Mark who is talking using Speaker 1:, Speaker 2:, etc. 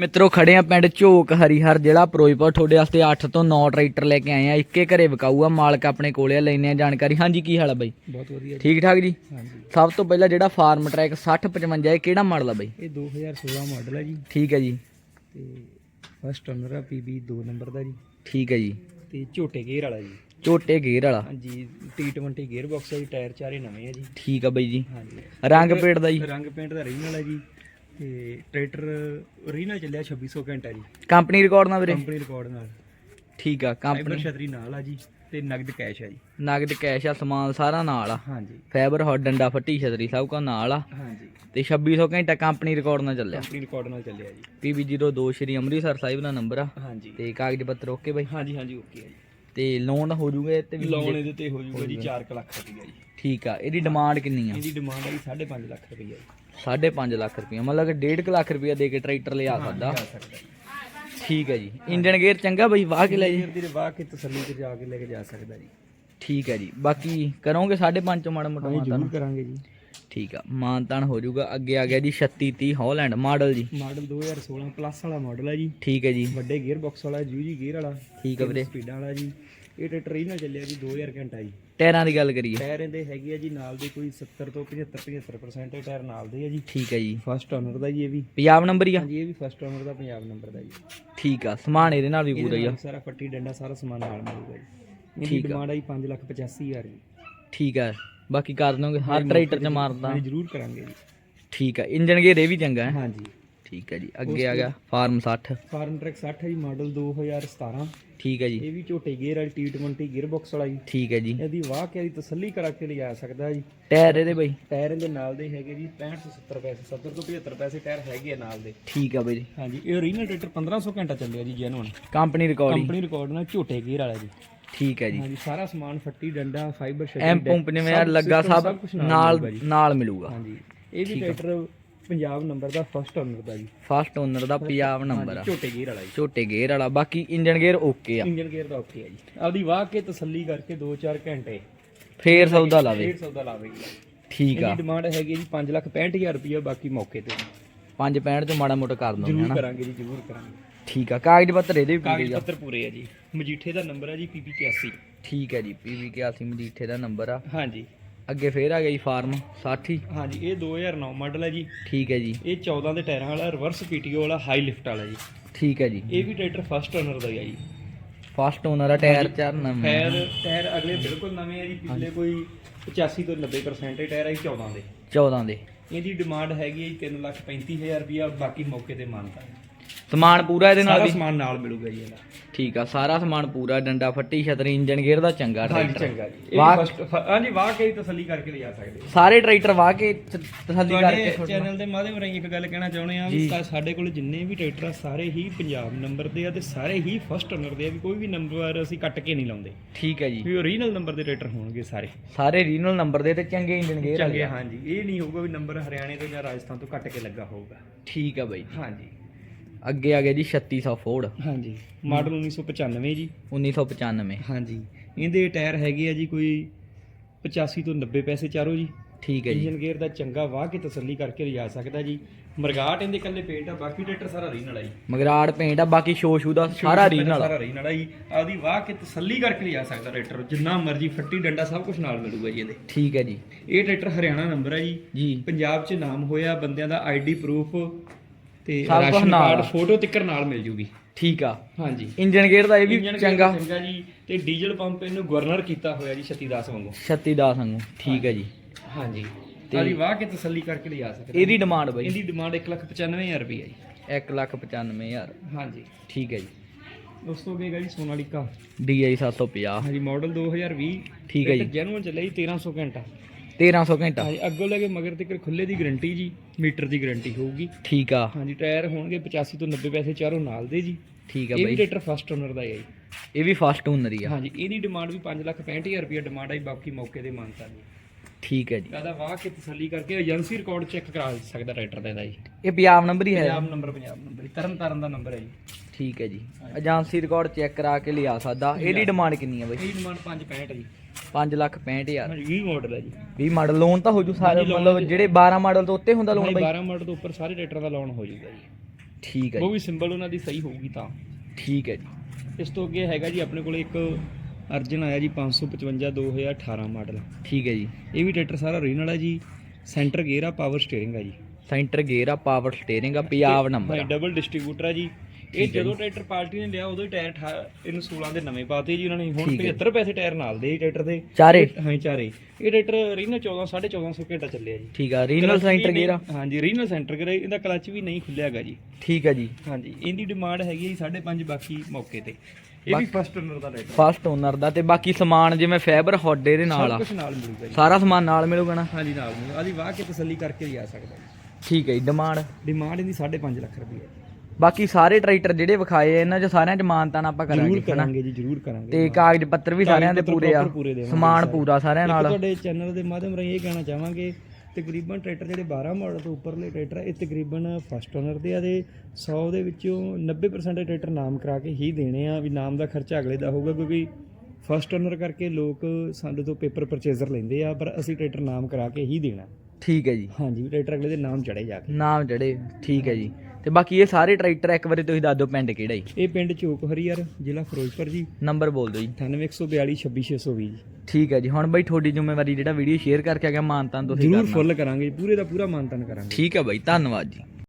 Speaker 1: ਮਿੱਤਰੋ ਖੜੇ ਆ ਪਿੰਡ ਝੋਕ ਹਰੀਹਰ ਜ਼ਿਲ੍ਹਾ ਫਿਰੋਜ਼ਪੁਰ। ਤੁਹਾਡੇ ਵਾਸਤੇ 8 ਤੋਂ 9 ਟਰੈਕਟਰ ਲੈ ਕੇ ਆਏ ਆ। ਇੱਕੇ ਘਰੇ ਵਿਕਾਊ ਆ ਮਾਲਕ ਆਪਣੇ ਕੋਲੇ ਆ ਲੈਨੇ ਆ ਜਾਣਕਾਰੀ। ਹਾਂਜੀ ਕੀ ਹਾਲ ਆ ਬਾਈ?
Speaker 2: ਬਹੁਤ ਵਧੀਆ
Speaker 1: ਠੀਕ ਠਾਕ ਜੀ? ਸਭ ਤੋਂ ਪਹਿਲਾਂ ਜਿਹੜਾ ਫਾਰਮ ਟਰੈਕ 6055 ਇਹ ਕਿਹੜਾ ਮਾਡਲ ਆ ਬਾਈ?
Speaker 2: ਇਹ 2016 ਮਾਡਲ ਹੈ ਜੀ।
Speaker 1: ਠੀਕ ਹੈ ਜੀ।
Speaker 2: ਤੇ ਫਸਟ ਓਨਰ ਆ PB 2 ਨੰਬਰ ਦਾ ਜੀ।
Speaker 1: ਠੀਕ ਹੈ ਜੀ।
Speaker 2: ਤੇ ਝੋਟੇ ਗੇਅਰ ਵਾਲਾ ਜੀ।
Speaker 1: ਝੋਟੇ ਗੇਅਰ ਵਾਲਾ।
Speaker 2: ਹਾਂਜੀ T20 ਗੇਅਰ ਬਾਕਸ ਜੀ ਟਾਇਰ ਚਾਰੇ ਨਵੇਂ ਆ ਜੀ।
Speaker 1: ਠੀਕ ਆ ਬਾਈ ਜੀ।
Speaker 2: ਹਾਂਜੀ।
Speaker 1: ਰੰਗ ਪੇੜ ਦਾ ਜੀ।
Speaker 2: ਰੰਗ ਪੇਂਟ ਦਾ ਰੀਨਲ ਹੈ ਜੀ। ਤੇ ਟਰੈਕਟਰ ਰੀਨਲ ਚੱਲਿਆ 2600 ਘੰਟਾ ਜੀ।
Speaker 1: ਕੰਪਨੀ ਰਿਕਾਰਡ ਨਾਲ ਵੀਰੇ?
Speaker 2: ਕੰਪਨੀ ਰਿਕਾਰਡ ਨਾਲ।
Speaker 1: ਠੀਕ ਆ ਕੰਪਨੀ
Speaker 2: ਛਤਰੀ ਨਾਲ ਆ ਜੀ ਤੇ ਨਗਦ ਕੈਸ਼ ਆ ਜੀ।
Speaker 1: ਨਗਦ ਕੈਸ਼ ਆ ਸਮਾਨ ਸਾਰਾ ਨਾਲ ਆ।
Speaker 2: ਹਾਂਜੀ।
Speaker 1: ਫਾਈਬਰ ਹੌਟ ਡੰਡਾ ਫੱਟੀ ਛਤਰੀ ਸਭ ਕੁਝ ਨਾਲ ਆ।
Speaker 2: ਹਾਂਜੀ।
Speaker 1: ਤੇ 2600 ਘੰਟਾ ਕੰਪਨੀ ਰਿਕਾਰਡ ਨਾਲ ਚੱਲਿਆ।
Speaker 2: ਕੰਪਨੀ ਰਿਕਾਰਡ ਨਾਲ ਚੱਲਿਆ ਜੀ।
Speaker 1: PB02 ਸ਼੍ਰੀ ਅੰਮ੍ਰਿਤਸਰ ਸਾਹਿਬ ਦਾ ਨੰਬਰ ਆ।
Speaker 2: ਹਾਂਜੀ।
Speaker 1: ਤੇ ਕਾਗਜ਼ ਪੱਤਰ ਓਕੇ ਬਾਈ?
Speaker 2: ਹਾਂਜੀ ਹਾਂਜੀ ਓਕੇ ਆ ਜੀ।
Speaker 1: ਤੇ ਲੋਨ ਹੋ ਜੂਗਾ ਤੇ ਵੀ
Speaker 2: ਲੋਨ ਇਹਦੇ ਤੇ ਹੋ ਜਾਊਗਾ ਜੀ 4 ਲੱਖ ਰੁਪਈਆ ਜੀ।
Speaker 1: ਠੀਕ ਆ ਇਹਦੀ ਡਿਮਾਂਡ ਕਿੰਨੀ ਆ?
Speaker 2: ਇਹਦੀ ਡਿਮਾਂਡ ਹੈ ਜੀ 5.5 ਲੱਖ ਰੁਪਈਆ ਜੀ।
Speaker 1: 5.5 ਲੱਖ ਰੁਪਏ ਮਤਲਬ ਕਿ 1.5 ਲੱਖ ਰੁਪਏ ਦੇ ਕੇ ਟਰੈਕਟਰ ਲਿਆ ਸਕਦਾ। ਠੀਕ ਹੈ ਜੀ। ਇੰਜਨ ਗੇਅਰ ਚੰਗਾ ਬਈ ਵਾਹ ਕੇ ਲੈ ਜੀ।
Speaker 2: ਧੀਰੇ ਵਾਹ ਕੇ ਤਸੱਲੀ ਤੇ ਜਾ ਕੇ ਲੈ ਕੇ ਜਾ ਸਕਦਾ ਜੀ।
Speaker 1: ਠੀਕ ਹੈ ਜੀ। ਬਾਕੀ ਕਰੋਗੇ 5.5 ਚੋਂ ਮਾੜਾ ਮੋਟਾ ਮਾਨਤਾਨ
Speaker 2: ਜ਼ਰੂਰ ਕਰਾਂਗੇ ਜੀ।
Speaker 1: ਠੀਕ ਆ ਮਾਨਤਾਨ ਹੋ ਜਾਊਗਾ। ਅੱਗੇ ਆ ਗਿਆ ਜੀ 3630 ਹਾਲੈਂਡ ਮਾਡਲ ਜੀ।
Speaker 2: ਮਾਡਲ 2016 ਪਲੱਸ ਵਾਲਾ ਮਾਡਲ ਹੈ ਜੀ।
Speaker 1: ਠੀਕ ਹੈ ਜੀ।
Speaker 2: ਵੱਡੇ ਗੇਅਰ ਬਾਕਸ ਵਾਲਾ ਜੂਜੀ ਗੇਅਰ ਵਾਲਾ
Speaker 1: ਠੀਕ ਆ ਵੀਰੇ।
Speaker 2: ਸਪੀਡਾਂ ਵਾਲਾ ਜੀ। ਇਹ ਟਰੈਕਟਰ ਨਾਲ ਚੱਲਿਆ ਜੀ 2000 ਘੰਟਾ ਜੀ।
Speaker 1: ਟਾਇਰਾਂ ਦੀ ਗੱਲ ਕਰੀਏ।
Speaker 2: ਟਾਇਰ ਇਹਦੇ ਹੈਗੇ ਆ ਜੀ ਨਾਲ ਦੇ ਕੋਈ 70 ਤੋਂ 75 75% ਟਾਇਰ ਨਾਲ ਦੇ ਆ ਜੀ।
Speaker 1: ਠੀਕ ਹੈ ਜੀ।
Speaker 2: ਫਸਟ ਓਨਰ ਦਾ ਜੀ ਇਹ ਵੀ।
Speaker 1: ਪੰਜਾਬ ਨੰਬਰ ਹੀ ਆ?
Speaker 2: ਹਾਂਜੀ ਇਹ ਵੀ ਫਸਟ ਓਨਰ ਦਾ ਪੰਜਾਬ ਨੰਬਰ ਦਾ ਜੀ।
Speaker 1: ਠੀਕ ਆ ਸਮਾਨ ਇਹਦੇ ਨਾਲ ਵੀ ਪੂਰਾ ਹੀ ਆ।
Speaker 2: ਇਹਦੇ ਨਾਲ ਸਾਰਾ ਪੱਟੀ ਡੰਡਾ ਸਾਰਾ ਸਮਾਨ ਨਾਲ ਮਿਲੂਗਾ ਜੀ। ਇਹਦੀ ਡਿਮਾਂਡ ਆਈ 5 ਲੱਖ 85000 ਜੀ
Speaker 1: ਠੀਕ ਆ ਬਾਕੀ ਕਰ ਦੋਗੇ ਹਰ ਟਰੈਕਟਰ ਚ ਮਾਰਦਾ।
Speaker 2: ਹਾਂਜੀ ਜ਼ਰੂਰ ਕਰਾਂਗੇ ਜੀ।
Speaker 1: ਠੀਕ ਆ ਇੰਜਨ ਇਹ ਵੀ ਚੰਗਾ ਹੈ।
Speaker 2: ਹਾਂਜੀ।
Speaker 1: ਠੀਕ ਹੈ ਜੀ ਅੱਗੇ ਆ ਗਿਆ ਫਾਰਮ 60
Speaker 2: ਫਾਰਮ ਟਰੈਕ 60 ਹੈ ਜੀ ਮਾਡਲ 2017
Speaker 1: ਠੀਕ ਹੈ ਜੀ।
Speaker 2: ਇਹ ਵੀ ਝੋਟੇ ਗੇਅਰ ਵਾਲੀ T20 ਗੇਅਰ ਬਾਕਸ ਵਾਲਾ ਜੀ।
Speaker 1: ਠੀਕ ਹੈ ਜੀ।
Speaker 2: ਇਹਦੀ ਵਾਹ ਕੇ ਦੀ ਤਸੱਲੀ ਕਰਾ ਕੇ ਲਿਜਾ ਸਕਦਾ ਜੀ।
Speaker 1: ਟਾਇਰ ਇਹਦੇ ਬਈ।
Speaker 2: ਟਾਇਰ ਇਹਦੇ ਨਾਲ ਦੇ ਹੈਗੇ ਜੀ 65 ਤੋਂ 70 ਪੈਸੇ 70 ਤੋਂ 75 ਪੈਸੇ ਟਾਇਰ ਹੈਗੇ ਆ ਨਾਲ ਦੇ।
Speaker 1: ਠੀਕ ਆ ਬਈ ਜੀ।
Speaker 2: ਹਾਂਜੀ ਇਹ ਓਰੀਜਨਲ ਟਰੈਕਟਰ 1500 ਘੰਟਾ ਚੱਲਿਆ ਜੀ genuine
Speaker 1: company recording
Speaker 2: company record ਨਾਲ ਝੋਟੇ ਗੇਅਰ ਵਾਲਾ ਜੀ।
Speaker 1: ਠੀਕ ਹੈ ਜੀ।
Speaker 2: ਹਾਂਜੀ ਸਾਰਾ ਸਮਾਨ ਫੱਟੀ ਡੰਡਾ ਫਾਈਬਰ ਸ਼ਟਰ
Speaker 1: ਐਮ ਪੰਪ ਜਿਵੇਂ ਲੱਗਾ ਸਭ ਨਾਲ ਨਾਲ ਮਿਲੂਗਾ
Speaker 2: ਹਾਂਜੀ ਇਹ ਵੀ ਟਰੈਕਟਰ ਪੰਜਾਬ ਨੰਬਰ ਦਾ ਫਸਟ ਓਨਰ ਦਾ ਜੀ।
Speaker 1: ਫਸਟ ਓਨਰ ਦਾ ਪੰਜਾਬ ਨੰਬਰ ਆ।
Speaker 2: ਝੋਟੇ ਗੇਅਰ ਵਾਲਾ ਜੀ।
Speaker 1: ਛੋਟੇ ਗੇਅਰ ਵਾਲਾ ਬਾਕੀ ਇੰਜਨ ਗੇਅਰ ਓਕੇ ਆ।
Speaker 2: ਇੰਜਨ ਗੇਅਰ ਦਾ ਓਕੇ ਹੈ ਜੀ। ਆਪਦੀ ਵਾਹ ਕੇ ਤਸੱਲੀ ਕਰਕੇ 2-4 ਘੰਟੇ।
Speaker 1: ਫੇਰ ਸੌਦਾ ਲਾਵੇ।
Speaker 2: 150 ਦਾ ਲਾਵੇਗੀ
Speaker 1: ਠੀਕ ਆ।
Speaker 2: ਡਿਮਾਂਡ ਹੈਗੀ ਜੀ 565000 ਰੁਪਇਆ ਬਾਕੀ ਮੌਕੇ ਤੇ।
Speaker 1: 565 ਤੋਂ ਮਾੜਾ ਮੋਟਾ ਕਰ ਦੋਗੇ ਹਨਾ?
Speaker 2: ਕਰਾਂਗੇ ਜੀ ਜ਼ਰੂਰ ਕਰਾਂਗੇ।
Speaker 1: ਠੀਕ ਆ ਕਾਗਜ਼ ਪੱਤਰ ਇਹਦੇ ਵੀ ਪੂਰੇ
Speaker 2: ਕਾਗਜ਼
Speaker 1: ਆ।
Speaker 2: ਪੱਤਰ ਪੂਰੇ ਆ ਜੀ। ਮਜੀਠੇ ਦਾ ਨੰਬਰ ਹੈ ਜੀ PP81
Speaker 1: ਠੀਕ ਹੈ ਜੀ ਪੀਵੀ 81 ਮਜੀਠੇ ਦਾ ਨੰਬਰ ਆ।
Speaker 2: ਹਾਂਜੀ।
Speaker 1: ਅੱਗੇ ਫੇਰ ਆ ਗਿਆ ਜੀ ਫਾਰਮ 60
Speaker 2: ਹਾਂਜੀ ਇਹ 2009 ਮਾਡਲ ਹੈ ਜੀ।
Speaker 1: ਠੀਕ ਹੈ ਜੀ।
Speaker 2: ਇਹ 14 ਦੇ ਟਾਇਰਾਂ ਵਾਲਾ ਰਿਵਰਸ ਪੀਟੀਓ ਵਾਲਾ ਹਾਈ ਲਿਫਟ ਵਾਲਾ ਜੀ।
Speaker 1: ਠੀਕ ਹੈ ਜੀ।
Speaker 2: ਇਹ ਵੀ ਟਰੈਕਟਰ ਫਸਟ ਓਨਰ ਦਾ ਹੀ ਹੈ ਜੀ।
Speaker 1: ਫਸਟ ਓਨਰ ਆ ਟਾਇਰ ਚਾਰ ਨਵੇਂ
Speaker 2: ਟਾਇਰ ਟਾਇਰ ਅਗਲੇ ਬਿਲਕੁਲ ਨਵੇਂ ਆ ਜੀ ਪਿਛਲੇ ਕੋਈ 85 ਤੋਂ 90% ਇਹ ਟਾਇਰ ਹੈ ਜੀ 14 ਦੇ।
Speaker 1: 14 ਦੇ।
Speaker 2: ਇਹਦੀ ਡਿਮਾਂਡ ਹੈਗੀ ਹੈ ਜੀ 335000 ਰੁਪਇਆ ਬਾਕੀ ਮੌਕੇ ਤੇ ਮਾਨਤਾ।
Speaker 1: ਸਮਾਨ ਪੂਰਾ ਇਹਦੇ ਨਾਲ
Speaker 2: ਸਾਰਾ
Speaker 1: ਵੀ?
Speaker 2: ਸਮਾਨ ਨਾਲ ਮਿਲੂਗਾ ਜੀ ਇਹਦਾ।
Speaker 1: ਠੀਕ ਆ ਸਾਰਾ ਸਮਾਨ ਪੂਰਾ ਡੰਡਾ ਫੱਟੀ ਛਤਰੀ ਇੰਜਨ ਗੇਅਰ ਦਾ ਚੰਗਾ
Speaker 2: ਹਾਂਜੀ
Speaker 1: ਟਰੈਕਟਰ।
Speaker 2: ਚੰਗਾ ਜੀ। ਇਹ
Speaker 1: ਵਾਹ-
Speaker 2: ਫਸਟ ਹਾਂਜੀ ਵਾਹ ਕੇ ਹੀ ਤਸੱਲੀ ਕਰਕੇ ਲਿਜਾ ਸਕਦੇ ਹੋ।
Speaker 1: ਸਾਰੇ ਟਰੈਕਟਰ ਵਾਹ ਕੇ ਤ- ਤਸੱਲੀ ਕਰਕੇ
Speaker 2: ਤੁਹਾਡੇ ਚੈਨਲ ਦੇ ਮਾਧਿਅਮ ਰਾਹੀਂ ਇੱਕ ਗੱਲ ਕਹਿਣਾ ਚਾਹੁੰਦੇ ਆ ਵੀ ਸਾਡੇ ਕੋਲ ਜਿੰਨੇ ਵੀ ਟਰੈਕਟਰ ਆ ਸਾਰੇ ਹੀ ਪੰਜਾਬ ਨੰਬਰ ਦੇ ਆ ਤੇ ਸਾਰੇ ਹੀ ਫਸਟ ਓਨਰ ਦੇ ਆ ਵੀ ਕੋਈ ਵੀ ਨੰਬਰ ਅਸੀਂ ਕੱਟ ਕੇ ਨਹੀਂ ਲਾਉਂਦੇ।
Speaker 1: ਠੀਕ ਹੈ ਜੀ।
Speaker 2: ਵੀ ਓਰੀਜਨਲ ਨੰਬਰ ਦੇ ਟਰੈਕਟਰ ਹੋਣਗੇ ਸਾਰੇ।
Speaker 1: ਸਾਰੇ ਰੀਜਨਲ ਨੰਬਰ ਦੇ ਤੇ ਚੰਗੇ ਇੰਜਨ ਗੇਅਰ ਵਾਲੇ
Speaker 2: ਚੰਗੇ
Speaker 1: ਆ।
Speaker 2: ਹਾਂਜੀ। ਇਹ ਨਹੀਂ ਹੋਊਗਾ ਵੀ ਨੰਬਰ ਹਰਿਆਣੇ ਤੋਂ ਜਾਂ ਰਾਜਸਥਾਨ ਤੋਂ ਕੱਟ ਕੇ ਲੱਗਾ ਹੋਊਗਾ।
Speaker 1: ਠੀਕ ਆ ਬਾਈ
Speaker 2: ਹਾਂਜੀ।
Speaker 1: ਅੱਗੇ ਆ ਗਿਆ ਜੀ 3600 ਫੋਰਡ।
Speaker 2: ਹਾਂਜੀ ਮਾਡਲ 1995 ਜੀ।
Speaker 1: 1995
Speaker 2: ਹਾਂਜੀ ਇਹਦੇ ਟਾਇਰ ਹੈਗੇ ਆ ਜੀ ਕੋਈ 85 ਤੋਂ 90 ਪੈਸੇ ਚਾਰੋ ਜੀ।
Speaker 1: ਠੀਕ ਹੈ ਜੀ।
Speaker 2: ਇੰਜਨ ਗੇਅਰ ਦਾ ਚੰਗਾ ਵਾਹ ਕੇ ਤਸੱਲੀ ਕਰਕੇ ਲਿਜਾ ਸਕਦਾ ਜੀ। ਮਰਗਾਟ ਇਹਦੇ ਕੱਲੇ ਪੇਂਟ ਆ ਬਾਕੀ ਟਰੈਕਟਰ ਸਾਰਾ ਰੀਨਲ ਆ ਜੀ।
Speaker 1: ਮਗਰਾੜ ਪੇਂਟ ਆ ਬਾਕੀ ਸ਼ੋ ਸ਼ੂ ਦਾ ਸਾਰਾ ਰੀਜਨਲ
Speaker 2: ਸਾਰਾ ਰੀਨਲ ਆ ਜੀ। ਆਪਦੀ ਵਾਹ ਕੇ ਤਸੱਲੀ ਕਰਕੇ ਲਿਜਾ ਸਕਦਾ ਟਰੈਕਟਰ ਜਿੰਨਾ ਮਰਜ਼ੀ ਫੱਟੀ ਡੰਡਾ ਸਭ ਕੁਝ ਨਾਲ ਮਿਲੂਗਾ ਜੀ ਇਹਦੇ।
Speaker 1: ਠੀਕ ਹੈ ਜੀ।
Speaker 2: ਇਹ ਟਰੈਕਟਰ ਹਰਿਆਣਾ ਨੰਬਰ ਹੈ ਜੀ।
Speaker 1: ਜੀ।
Speaker 2: ਪੰਜਾਬ 'ਚ ਨਾਮ ਹੋਇਆ ਬੰਦਿਆਂ ਦਾ ਆਈਡੀ ਪ੍ਰੂਫ ਤੇ
Speaker 1: ਸਭ ਕੁਛ
Speaker 2: ਰਾਸ਼ਨ
Speaker 1: ਨਾਲ
Speaker 2: ਕਾਰਡ
Speaker 1: ਆ।
Speaker 2: ਫੋਟੋ ਤਿੱਕਰ ਨਾਲ ਮਿਲ ਜੂਗੀ।
Speaker 1: ਠੀਕ ਆ।
Speaker 2: ਹਾਂਜੀ।
Speaker 1: ਇੰਜਨ ਗੇਅਰ ਦਾ ਇਹ ਵੀ ਚੰਗਾ।
Speaker 2: ਚੰਗਾ ਜੀ। ਤੇ ਡੀਜ਼ਲ ਪੰਪ ਇਹਨੂੰ ਗਵਰਨਰ ਕੀਤਾ ਹੋਇਆ ਜੀ 3610 ਵਾਂਗੂ।
Speaker 1: 36 ਦਾ ਸੰਗੂ ਠੀਕ ਹੈ ਜੀ।
Speaker 2: ਹਾਂਜੀ।
Speaker 1: ਤੇ-
Speaker 2: ਆਦੀ ਵਾਹ ਕੇ ਤਸੱਲੀ ਕਰਕੇ ਲਿਜਾ ਸਕਦੇ
Speaker 1: ਇਹਦੀ ਡਿਮਾਂਡ ਬਾਈ।
Speaker 2: ਇਹਦੀ ਡਿਮਾਂਡ 195000 ਰੁਪਏ ਜੀ।
Speaker 1: 195000
Speaker 2: ਹਾਂਜੀ।
Speaker 1: ਠੀਕ ਹੈ ਜੀ।
Speaker 2: ਉਸ ਤੋਂ ਅੱਗੇ ਹੈਗਾ ਜੀ ਸੋਨਾਲੀਕਾ
Speaker 1: DI 750
Speaker 2: ਹਾਂਜੀ ਮਾਡਲ 2020
Speaker 1: ਠੀਕ ਹੈ ਜੀ।
Speaker 2: ਜੈਨੂਅਲ ਚੱਲਿਆ ਜੀ 1300 ਘੰਟਾ।
Speaker 1: 1300 ਘੰਟਾ।
Speaker 2: ਹਾਂਜੀ ਅੱਗੋਂ ਲੈ ਕੇ ਮਗਰ ਤੱਕ ਖੁੱਲੇ ਦੀ ਗਾਰੰਟੀ ਜੀ ਮੀਟਰ ਦੀ ਗਾਰੰਟੀ ਹੋਊਗੀ।
Speaker 1: ਠੀਕ ਆ।
Speaker 2: ਹਾਂਜੀ ਟਾਇਰ ਹੋਣਗੇ 85 ਤੋਂ 90 ਪੈਸੇ ਚਾਰੋਂ ਨਾਲ ਦੇ ਜੀ।
Speaker 1: ਠੀਕ ਆ
Speaker 2: ਇਹ
Speaker 1: ਬਾਈ।
Speaker 2: ਟਰੈਕਟਰ ਫਸਟ ਓਨਰ ਦਾ ਹੈ ਜੀ।
Speaker 1: ਇਹ ਵੀ ਫਸਟ ਓਨਰ ਹੀ ਆ।
Speaker 2: ਹਾਂਜੀ ਇਹਦੀ ਡਿਮਾਂਡ ਵੀ 565000 ਰੁਪਏ ਡਿਮਾਂਡ ਆਈ ਬਾਕੀ ਮੌਕੇ ਦੇ ਮੰਨਤਾ ਜੀ
Speaker 1: ਠੀਕ ਹੈ ਜੀ।
Speaker 2: ਇਹਦਾ ਵਾਹ ਕੇ ਤਸੱਲੀ ਕਰਕੇ ਏਜੰਸੀ ਰਿਕਾਰਡ ਚੈੱਕ ਕਰਾ ਸਕਦਾ ਟਰੈਕਟਰ ਦਾ ਇਹਦਾ ਜੀ।
Speaker 1: ਇਹ ਪੰਜਾਬ ਨੰਬਰ ਹੀ ਹੈ।
Speaker 2: ਪੰਜਾਬ ਨੰਬਰ ਪੰਜਾਬ ਨੰਬਰ ਤਰਨ ਤਾਰਨ ਦਾ ਨੰਬਰ ਹੈ ਜੀ।
Speaker 1: ਠੀਕ ਹੈ ਜੀ। ਏਜੰਸੀ ਰਿਕਾਰਡ ਚੈੱਕ ਕਰਾ ਕੇ ਲਿਆ ਸਕਦਾ ਇਹਦੀ ਡਿਮਾਂਡ ਕਿੰਨੀ ਆ ਬਾਈ?
Speaker 2: ਇਹਦੀ ਡਿਮਾਂਡ 565 ਜੀ।
Speaker 1: 5 ਲੱਖ 65000
Speaker 2: ਹਾਂਜੀ 20 ਮਾਡਲ ਹੈ ਜੀ।
Speaker 1: 20 ਮਾਡਲ ਲੋਨ ਤਾਂ ਹੋ ਜੂ ਸਾਰੇ ਮਤਲਬ ਜਿਹੜੇ 12 ਮਾਡਲ ਤੋਂ ਉੱਤੇ ਹੁੰਦਾ ਲੋਨ ਬਾਈ?
Speaker 2: 12 ਮਾਡਲ ਤੋਂ ਉੱਪਰ ਸਾਰੇ ਟਰੈਕਟਰ ਦਾ ਲੋਨ ਹੋ ਜਾਊਗਾ ਜੀ।
Speaker 1: ਠੀਕ ਹੈ
Speaker 2: ਉਹ ਵੀ ਸਿੰਬਲ ਉਹਨਾਂ ਦੀ ਸਹੀ ਹੋਊਗੀ ਤਾਂ।
Speaker 1: ਠੀਕ ਹੈ ਜੀ।
Speaker 2: ਇਸ ਤੋਂ ਅੱਗੇ ਹੈਗਾ ਜੀ ਆਪਣੇ ਕੋਲ ਇੱਕ ਅਰਜਨ ਆਇਆ ਜੀ 555 2018 ਮਾਡਲ
Speaker 1: ਠੀਕ ਹੈ ਜੀ।
Speaker 2: ਇਹ ਵੀ ਟਰੈਕਟਰ ਸਾਰਾ ਓਰੀਜਨਲ ਹੈ ਜੀ। ਸੈਂਟਰ ਗੇਅਰ ਆ ਪਾਵਰ ਸਟੀਅਰਿੰਗ ਆ ਜੀ।
Speaker 1: ਸੈਂਟਰ ਗੇਅਰ ਆ ਪਾਵਰ ਸਟੀਅਰਿੰਗ ਆ ਪੰਜਾਬ ਨੰਬਰ
Speaker 2: ਹਾਂ ਡਬਲ ਡਿਸਟ੍ਰੀਬਿਊਟਰ ਆ ਜੀ। ਇਹ ਜਦੋਂ ਟਰੈਕਟਰ ਪਾਰਟੀ ਨੇ ਲਿਆ ਉਦੋਂ ਹੀ ਟਾਇਰ ਠਾ- ਇਹਨੂੰ 16 ਦੇ ਨਵੇਂ ਪਾਤੇ ਜੀ ਉਹਨਾਂ ਨੇ। ਹੁਣ 75 ਪੈਸੇ ਟਾਇਰ ਨਾਲ ਦੇ ਜੀ ਟਰੈਕਟਰ ਦੇ।
Speaker 1: ਚਾਰੇ?
Speaker 2: ਹਾਂ ਚਾਰੇ। ਇਹ ਟਰੈਕਟਰ ਰੀਨਲ 14 1450 ਘੰਟਾ ਚੱਲਿਆ ਜੀ।
Speaker 1: ਠੀਕ ਆ ਰੀਨਲ ਸੈਂਟਰ ਗੇਅਰ? ਆ
Speaker 2: ਹਾਂਜੀ ਰੀਨਲ ਸੈਂਟਰ ਗੇਅਰ ਇਹਦਾ ਕਲਚ ਵੀ ਨਹੀਂ ਖੁੱਲਿਆ ਹੈਗਾ ਜੀ।
Speaker 1: ਠੀਕ ਹੈ ਜੀ
Speaker 2: ਹਾਂਜੀ ਇਹਦੀ ਡਿਮਾਂਡ ਹੈਗੀ ਹੈ 5.5 ਬਾਕੀ ਮੌਕੇ ਤੇ। ਇਹ ਵੀ ਫਸਟ ਓਨਰ ਦਾ ਟਰੈਕਟਰ
Speaker 1: ਫਸਟ ਓਨਰ ਦਾ ਤੇ ਬਾਕੀ ਸਮਾਨ ਜਿਵੇਂ ਫਾਈਬਰ ਹੌਡ ਇਹਦੇ ਨਾਲ ਆ।
Speaker 2: ਕੁਝ ਨਾਲ ਮਿਲੂਗਾ ਜੀ।
Speaker 1: ਸਾਰਾ ਸਮਾਨ ਨਾਲ ਮਿਲੂਗਾ ਨਾ?
Speaker 2: ਹਾਂਜੀ ਨਾਲ ਮਿਲੂਗਾ ਆਦੀ ਵਾਹ ਕੇ ਤਸੱਲੀ ਕਰਕੇ ਵੀ ਆ ਸਕਦਾ ਜੀ।
Speaker 1: ਠੀਕ ਹੈ ਜੀ ਡਿਮਾਂਡ?
Speaker 2: ਡਿਮਾਂਡ ਇਹਦੀ 5.5 ਲੱਖ ਰੁਪਏ ਹੈ
Speaker 1: ਬਾਕੀ ਸਾਰੇ ਟਰੈਕਟਰ ਜਿਹੜੇ ਵਿਖਾਏ ਆ, ਇਹਨਾਂ 'ਚ ਸਾਰਿਆਂ 'ਚ ਮਾਨਤਾਨ ਆਪਾਂ
Speaker 2: ਜ਼ਰੂਰ
Speaker 1: ਕਰਾਂਗੇ ਹਨਾ?
Speaker 2: ਕਰਾਂਗੇ ਜੀ ਜ਼ਰੂਰ ਕਰਾਂਗੇ।
Speaker 1: ਤੇ ਕਾਗਜ਼ ਪੱਤਰ ਵੀ ਸਾਰਿਆਂ ਦੇ
Speaker 2: ਪੱਤਰ
Speaker 1: ਪੂਰੇ ਆ
Speaker 2: proper ਪੂਰੇ ਦੇਵਾਂਗੇ
Speaker 1: ਸਮਾਨ। ਪੂਰਾ ਸਾਰਿਆਂ
Speaker 2: ਇੱਕ
Speaker 1: ਨਾਲ।
Speaker 2: ਤੁਹਾਡੇ ਚੈਨਲ ਦੇ ਮਾਧਿਅਮ ਰਾਹੀਂ ਇਹ ਕਹਿਣਾ ਚਾਹਾਂਗੇ ਤਕਰੀਬਨ ਟਰੈਕਟਰ ਜਿਹੜੇ 12 ਮਾਡਲ ਤੋਂ ਉੱਪਰਲੇ ਟਰੈਕਟਰ ਆ, ਇਹ ਤਕਰੀਬਨ ਫਸਟ ਓਨਰ ਦੇ ਆ ਦੇ 100 ਦੇ ਵਿੱਚੋਂ 90% ਦੇ ਟਰੈਕਟਰ ਨਾਮ ਕਰਾ ਕੇ ਹੀ ਦੇਣੇ ਆ ਵੀ ਨਾਮ ਦਾ ਖਰਚਾ ਅਗਲੇ ਦਾ ਹੋਊਗਾ ਕਿਉਂਕਿ ਫਸਟ ਓਨਰ ਕਰਕੇ ਲੋਕ ਸਾਡੇ ਤੋਂ ਪੇਪਰ ਪਰਚੇਜ਼ਰ ਲੈਂਦੇ ਆ ਪਰ ਅਸੀਂ ਟਰੈਕਟਰ ਨਾਮ ਕਰਾ ਕੇ ਹੀ ਦੇਣਾ।
Speaker 1: ਠੀਕ ਹੈ ਜੀ।
Speaker 2: ਹਾਂਜੀ ਟਰੈਕਟਰ ਅਗਲੇ ਦੇ ਨਾਮ ਚੜੇ ਜਾ ਕੇ।
Speaker 1: ਨਾਮ ਜਿਹੜੇ ਠੀਕ ਹੈ ਜੀ। ਤੇ ਬਾਕੀ ਇਹ ਸਾਰੇ ਟਰੈਕਟਰ ਇੱਕ ਵਾਰੀ ਤੁਸੀਂ ਦੱਸ ਦਿਓ ਪਿੰਡ ਕਿਹੜਾ ਜੀ?
Speaker 2: ਇਹ ਪਿੰਡ ਚੋਕ ਹਰੀਅਰ ਜ਼ਿਲ੍ਹਾ ਫਿਰੋਜ਼ਪੁਰ ਜੀ।
Speaker 1: ਨੰਬਰ ਬੋਲ ਦਿਓ ਜੀ।
Speaker 2: 9142 26620 ਜੀ।
Speaker 1: ਠੀਕ ਹੈ ਜੀ ਹੁਣ ਬਈ ਤੁਹਾਡੀ ਜ਼ਿੰਮੇਵਾਰੀ ਜਿਹੜਾ ਵੀਡੀਓ ਸ਼ੇਅਰ ਕਰਕੇ ਆ ਗਿਆ ਮਾਨਤਾਨ ਤੁਸੀਂ
Speaker 2: ਜ਼ਰੂਰ
Speaker 1: ਕਰਨਾ।
Speaker 2: ਫੁੱਲ ਕਰਾਂਗੇ ਪੂਰੇ ਦਾ ਪੂਰਾ ਮਾਨਤਨ ਕਰਾਂਗੇ।
Speaker 1: ਠੀਕ ਹੈ ਬਾਈ ਧੰਨਵਾਦ ਜੀ।